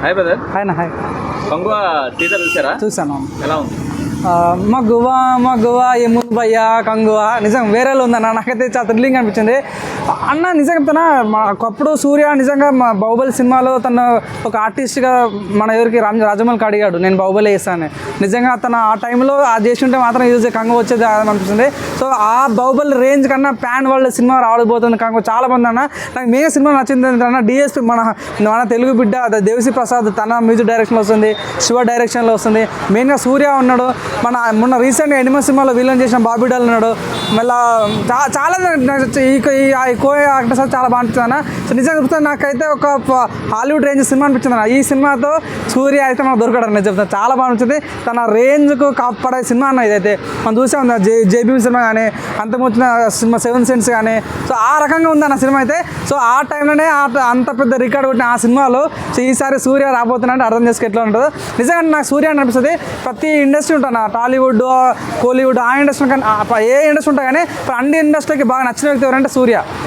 Hi brother ఆయన hi Kanguva teaser చూసారా? చూసాను. ఎలా ఉంది? ఆ, మగువ మగువ ఏముంది భయ్యా కంగువ. నిజం వేరేలో ఉందన్న. నాకైతే చాలా థ్రిల్లింగ్ అనిపించింది. అన్న నిజంగా తన మా ఒకప్పుడు సూర్య నిజంగా మా బాహుబలి సినిమాలో తను ఒక ఆర్టిస్ట్గా మన ఎవరికి రామ్ రాజమౌళికి అడిగాడు నేను బాహుబలి వేస్తాను. నిజంగా తను ఆ టైంలో ఆ చేసి ఉంటే మాత్రం యూజ్ కంగ వచ్చేది అని అనిపిస్తుంది. సో ఆ బాహుబలి రేంజ్ కన్నా ప్యాన్ వరల్డ్ సినిమా రావడబోతుంది కంగ చాలా మంది అన్న. నాకు మేఘ సినిమా నచ్చింది ఏంటన్నా డిఎస్పి మన మన తెలుగు బిడ్డ అదే దేవిశ్రీ ప్రసాద్ తన మ్యూజిక్ డైరెక్షన్లో వస్తుంది శివ డైరెక్షన్లో వస్తుంది. మెయిన్గా సూర్య ఉన్నాడు మన మొన్న రీసెంట్గా ఎనిమల్ సినిమాలో విలన్ చేసిన బాబీ డాల్ ఉన్నాడు. మళ్ళీ చాలా ఈ ఎక్కువ ఆ యాక్టర్స్ చాలా బాగా అన్న. సో నిజంగా చెప్తాను నాకైతే ఒక హాలీవుడ్ రేంజ్ సినిమా అనిపించింది అన్న. ఈ సినిమాతో సూర్య అయితే మనకు దొరకడం నేను చెప్తాను చాలా బాగా తన రేంజ్కు కాపాడే సినిమా అన్న ఇదైతే. మనం చూసాం జే జేబీ సినిమా కానీ అంతకుముంచిన సినిమా సెవెన్ సెన్స్ కానీ. సో ఆ రకంగా ఉంది అన్న సినిమా అయితే. సో ఆ టైంలోనే ఆ అంత పెద్ద రికార్డ్ కొట్టిన ఆ సినిమాలో సో ఈసారి సూర్య రాబోతున్నాడు అర్థం చేసుకు ఎట్లా ఉంటుందో. నిజంగా నాకు సూర్య అని అనిపిస్తుంది. ప్రతి ఇండస్ట్రీ ఉంటాను టాలీవుడ్ కోలీవుడ్ ఆ ఇండస్ట్రీ కానీ ఏ ఇండస్ట్రీ ఉంటాయి కానీ అన్ని ఇండస్ట్రీకి బాగా నచ్చిన వ్యక్తి ఎవరంటే సూర్య.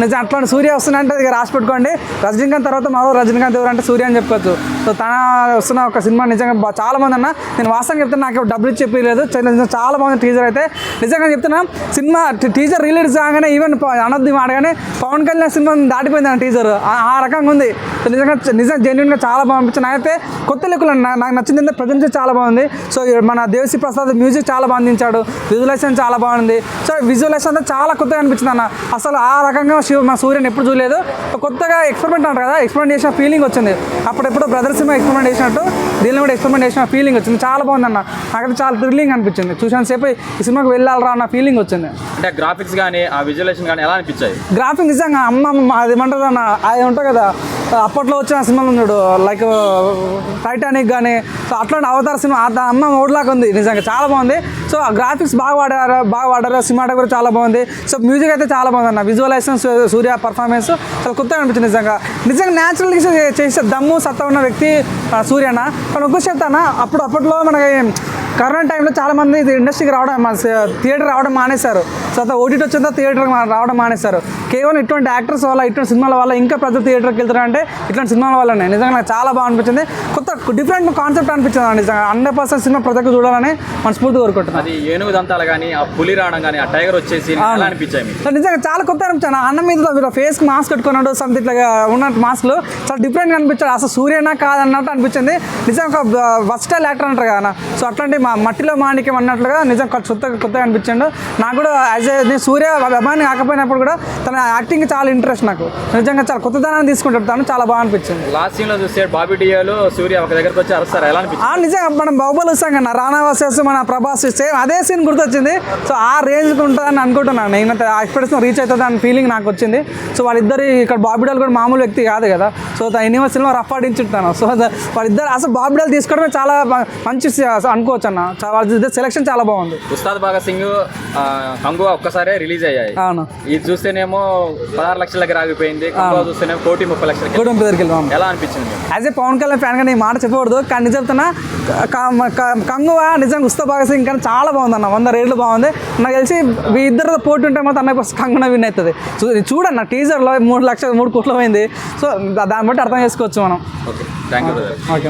నిజం అట్లాంటి సూర్య వస్తున్నాయంటే ఇక రాసి పెట్టుకోండి. రజనీకాంత్ తర్వాత మరో రజనీకాంత్ ఎవరంటే సూర్య అని చెప్పొచ్చు. సో తన వస్తున్న ఒక సినిమా నిజంగా చాలా మంది అన్న నేను వాస్తవంగా చెప్తాను నాకు డబ్బులు చెప్పలేదు లేదు చాలా బాగుంది టీజర్ అయితే నిజంగా చెప్తున్నా సినిమా టీజర్ రిలీజ్ కాగానే ఈవెన్ అనొద్దు ఆడగానే పవన్ కళ్యాణ్ సినిమా దాటిపోయింది అన్న టీజర్ ఆ- రకంగా ఉంది. సో నిజంగా నిజంగా జెన్యున్గా చాలా బాగా అయితే కొత్త లెక్కలు అన్న నాకు నచ్చింది అంటే ప్రజెంట్ చాలా బాగుంది. సో మన దేవశ్రీ ప్రసాద్ మ్యూజిక్ చాలా బాగా అందించాడు. విజువలైజేషన్ చాలా బాగుంది. సో విజువలైజేషన్ అంతా చాలా కొత్తగా అనిపించింది అన్న. అసలు ఆ రకంగా శివ మా సూర్యని ఎప్పుడు చూడలేదు. కొత్తగా ఎక్స్పెరిమెంట్ అంటారు కదా ఎక్స్పెరిమెంట్ చేసిన ఫీలింగ్ వచ్చింది. అప్పుడెప్పుడు బ్రదర్ సినిమా ఎక్స్పెరిమెంట్ చేసినట్టు దీనిలో కూడా ఎక్స్పెరిమెంట్ చేసిన ఫీలింగ్ వచ్చింది. చాలా బాగుంది అన్న నాకైతే చాలా థ్రిల్లింగ్ అనిపించింది. చూసిన సేపు ఈ సినిమాకి వెళ్ళాలరా అన్న ఫీలింగ్ వచ్చింది. అంటే గ్రాఫిక్స్ కానీ ఆ విజువలేషన్ కానీ ఎలా అనిపించాయి? గ్రాఫిక్ నిజంగా అమ్మ అమ్మ అది ఏమంటారు అన్న అది ఉంటుంది కదా అప్పట్లో వచ్చిన సినిమాలు ఉన్నాడు. లైక్ టైటానిక్ కానీ సో అట్లాంటి అవతార సినిమా ఆ అమ్మ ఓడ్లాగా ఉంది. నిజంగా చాలా బాగుంది. సో ఆ గ్రాఫిక్స్ బాగా వాడారు బాగా వాడారు. సినిమాటోగ్రఫీ చాలా బాగుంది. సో మ్యూజిక్ అయితే చాలా బాగుంది అన్న. విజువలైజేషన్ సూర్య పర్ఫార్మెన్స్ చాలా కొత్తగా అనిపించింది నిజంగా. నిజంగా న్యాచురల్గా చేసే దమ్ము సత్తా ఉన్న వ్యక్తి సూర్యన కానీ ఒక్క చెప్తానా అప్పుడు అప్పట్లో మనకి కరోనా టైంలో చాలామంది ఇది ఇండస్ట్రీకి రావడం థియేటర్ రావడం మానేశారు. సో ఓటీటీ వచ్చిందో థియేటర్ రావడం మానేశారు. కేవలం ఇటువంటి యాక్టర్స్ వల్ల ఇటువంటి సినిమాల వల్ల ఇంకా ప్రజలు థియేటర్కి వెళ్తారంటే ఇట్లాంటి సినిమాల వల్లనే. నిజంగా నాకు చాలా బాగా అనిపించింది. కొత్త డిఫరెంట్ కాన్సెప్ట్ అనిపించింది నిజంగా. హండ్రెడ్ పర్సెంట్ సినిమా ప్రతి ఒక్కరు చూడాలని మనస్ఫూర్తి కోరుకుంటున్నాను అది ఏనుగు దంతాలు కానీ ఆ పులి రావడం కానీ ఆ టైగర్ వచ్చేసి అనిపించాయి నిజంగా చాలా కొత్త అనిపించాను అన్న మీద ఫేస్ మాస్క్ పెట్టుకున్నాడు సంథింగ్ ఇట్లా ఉన్నట్టు మాస్క్లు చాలా డిఫరెంట్గా అనిపించాడు. అసలు సూర్యనా కాదన్నట్టు అనిపించింది. నిజంగా ఒక వర్స్టైల్ యాక్టర్ అంటారు కదా సో అట్లాంటి మా మట్టిలో మాణిక్యం అన్నట్లుగా నిజం కొత్త కొత్తగా కొత్తగా అనిపించాడు. నాకు కూడా యాజ్ ఏ నేను సూర్య అభిమాని కాకపోయినప్పుడు కూడా తన యాక్టింగ్ చాలా ఇంట్రెస్ట్ నాకు. నిజంగా చాలా కొత్తదనాన్ని తీసుకుంటాడు. తను చాలా బాగా అనిపించింది లాస్ట్ సీన్లో చూస్తే బాబీ డియోలు సూర్య ఒక దగ్గరకు వచ్చి అరుస్తారు. ఎలా ఆ నిజంగా మనం బాహుబలి వస్తాం కదా రానా వర్సెస్ మన ప్రభాస్ సేమ్ అదే సీన్ గుర్తొచ్చింది. సో ఆ రేంజ్కి ఉంటుందని అనుకుంటున్నాను. నేనైతే ఆ ఎక్స్పెక్టేషన్ రీచ్ అవుతుంది అనే ఫీలింగ్ నాకు వచ్చింది. సో వాళ్ళిద్దరు ఇక్కడ బాబిడాల్ కూడా మామూలు వ్యక్తి కాదు కదా. సో యూనివర్సిటీలో రఫ్ ఆడించుంటాను సో వాళ్ళిద్దరు అసలు బాబిడాల్ తీసుకోవడమే చాలా మంచి అనుకోవచ్చు అన్న. వాళ్ళ సెలెక్షన్ చాలా బాగుంది. ఉస్తాద్ భగత్ సింగ్ కంగువ ఒక్కసారే రిలీజ్ అయ్యాయి. అవును. ఇది చూస్తేనేమో పదహారు లక్షల దగ్గర ఆగిపోయింది. కంగువ చూస్తేనేమో కోటి ముప్పై లక్షలకి గుడి దగ్గరికి వెళ్దాం ఎలా అనిపించింది? యాజ్ ఏ పవన్ కళ్యాణ్ ఫ్యాన్గా నేను ఈ మాట చెప్పకూడదు. కానీ చెప్తున్నా కంగువ నిజంగా ఉస్తా భగత్ సింగ్ కానీ చాలా బాగుంది అన్న. వంద రేట్లు బాగుంది. నాకు తెలిసి ఈ ఇద్దరు పోటీ ఉంటే మాత్రం అన్నకు కంగున విన్ అవుతుంది. చూ చూడన్న టీజర్లో మూడు లక్షలు మూడు కోట్లు పోయింది. సో దాన్ని బట్టి అర్థం చేసుకోవచ్చు మనం. Okay thank you okay